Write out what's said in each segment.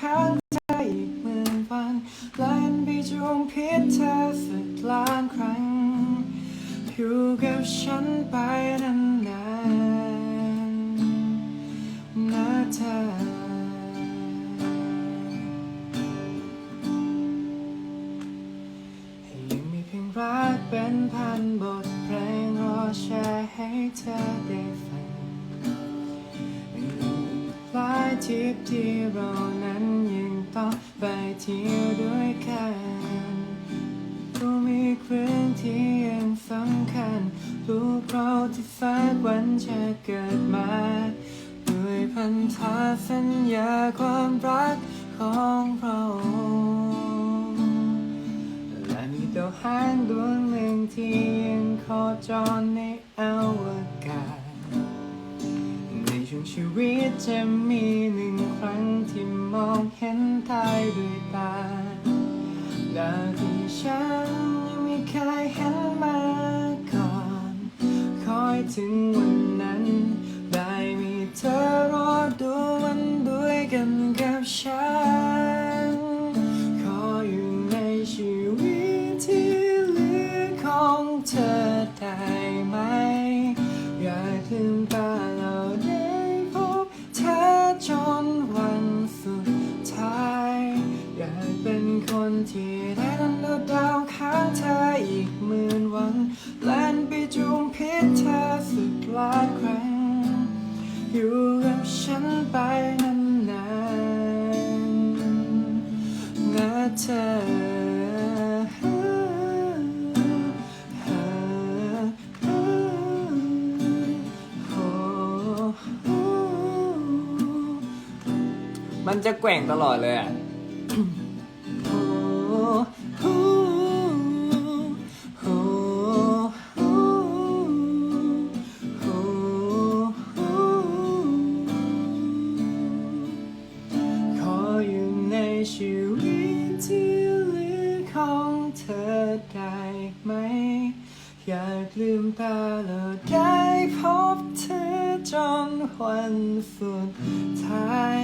ข้างเธออีกหมื่นวันแล่นไปจูงพิษเธอสักล้านครั้ง อยู่กับฉันไปนานๆนะเธอยังมีเพียงรักเป็นพันบทเพลงรอแชร์ให้เธอได้ฟัง หลายทริปที่เรานั้นยังต้องไปเที่ยวด้วยกันก็มีเรื่องที่ยังสำคัญลูกเราที่ฝันวันจะเกิดมาด้วยพันธะสัญญาความรักของเราและมีดาวหางดวงหนึ่งที่ยังโคจรในอวกาศ ชีวิตจะมีหนึ่งครั้งที่มองเห็นทายด้วยตาและที่ฉันยังไม่เคยเห็นมาก่อน คอยถึงวันนั้น ได้มีเธอรอดูวันด้วยกันกับฉัน ขออยู่ในชีวิตที่เหลือของเธอได้ไหม อย่าลืมตา อีกหมื่นวันแล่นไปจูงพิษเธอสุดลาครั้ง อยู่กับฉันไปนานๆนะเธอมันจะแกว่งตลอดเลยอะ ชีวิตที่เหลือของเธอได้ไหม อยากลืมตาแล้วได้พบเธอจนวันสุดท้าย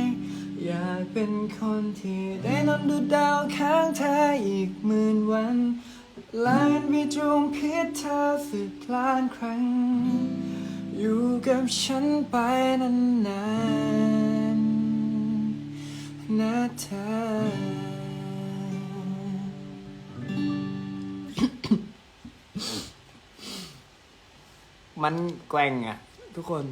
อยากเป็นคนที่ได้นอนดูดาวข้างเธออีกหมื่นวันแลนไปจูงพิษเธอสึกล้านครั้ง อยู่กับฉันไปนานๆนะเธอ มันแกว่งอะทุกคน